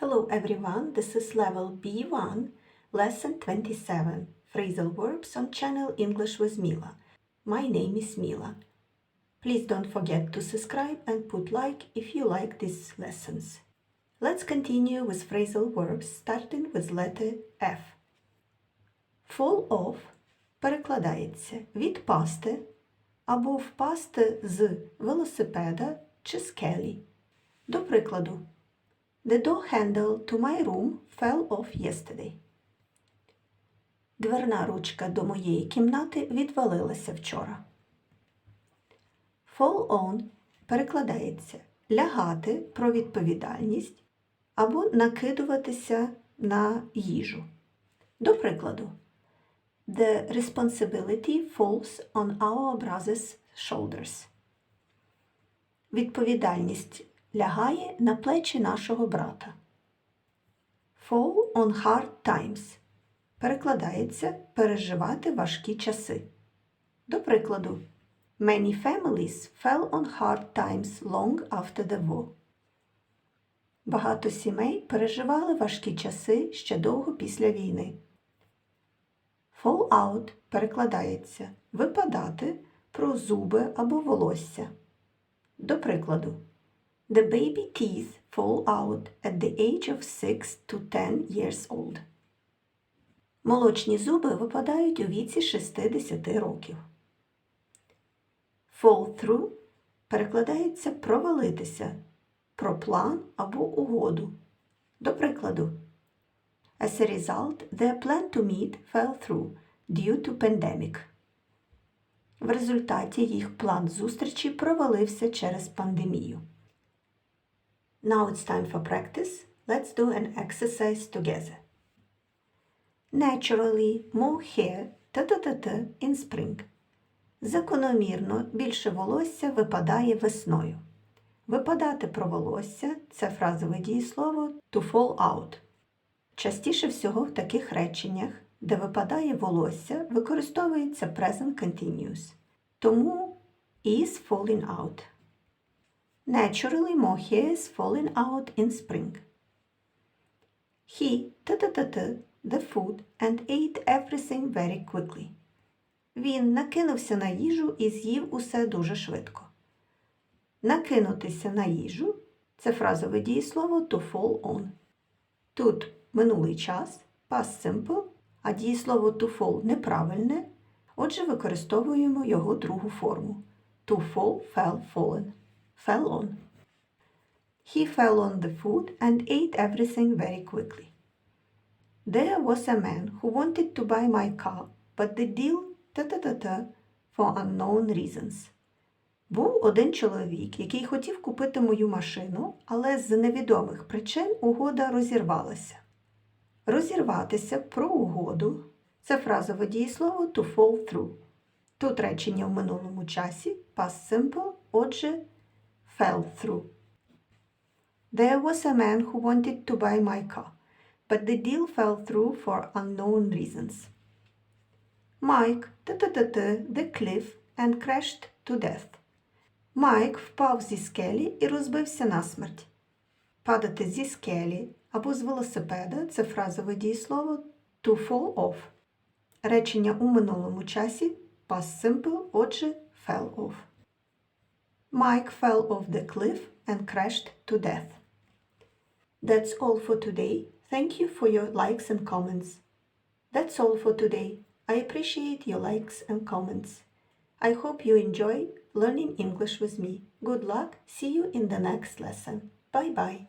Hello everyone, this is level B1, lesson 27, phrasal verbs on channel English with Mila. My name is Mila. Please don't forget to subscribe and put like if you like these lessons. Let's continue with phrasal verbs starting with letter F. Fall off перекладається відпасти або впасти з велосипеда чи скелі. До прикладу, The door handle to my room fell off yesterday. Дверна ручка до моєї кімнати відвалилася вчора. Fall on перекладається лягати про відповідальність або накидуватися на їжу. До прикладу, The responsibility falls on our brother's shoulders. Відповідальність лягає на плечі нашого брата. Fall on hard times перекладається переживати важкі часи. До прикладу, Many families fell on hard times long after the war. Багато сімей переживали важкі часи ще довго після війни. Fall out перекладається випадати про зуби або волосся. До прикладу, The baby teeth fall out at the age of 6 to 10 years old. Молочні зуби випадають у віці 60 років. Fall through перекладається провалитися, про план або угоду. До прикладу, As a result, their plan to meet fell through due to pandemic. В результаті їх план зустрічі провалився через пандемію. Now it's time for practice. Let's do an exercise together. Naturally, more hair та-та-та-та in spring. Закономірно більше волосся випадає весною. Випадати про волосся це фразове дієслово to fall out. Частіше всього в таких реченнях, де випадає волосся, використовується present continuous. Тому is falling out. Naturally, more is falling out in spring. He ta-ta-ta-ta the food and ate everything very quickly. Він накинувся на їжу і з'їв усе дуже швидко. Накинутися на їжу це фразове дієслово to fall on. Тут минулий час, past simple, а дієслово to fall неправильне, отже використовуємо його другу форму. To fall, fell, fallen. Fell on. He fell on the food and ate everything very quickly. There was a man who wanted to buy my car, but the deal та-та-та-та for unknown reasons. Був один чоловік, який хотів купити мою машину, але з невідомих причин угода розірвалася. Розірватися про угоду це фразове дієслово to fall through. Тут речення в минулому часі past simple, отже, fell through. There was a man who wanted to buy my car, but the deal fell through for unknown reasons. Mike the cliff and crashed to death. Майк впав зі скелі і розбився насмерть. Падати зі скелі або з велосипеда це фразове дієслово to fall off. Речення у минулому часі past simple, отже, fell off. Mike fell off the cliff and crashed to death. That's all for today. Thank you for your likes and comments. That's all for today. I appreciate your likes and comments. I hope you enjoy learning English with me. Good luck. See you in the next lesson. Bye bye.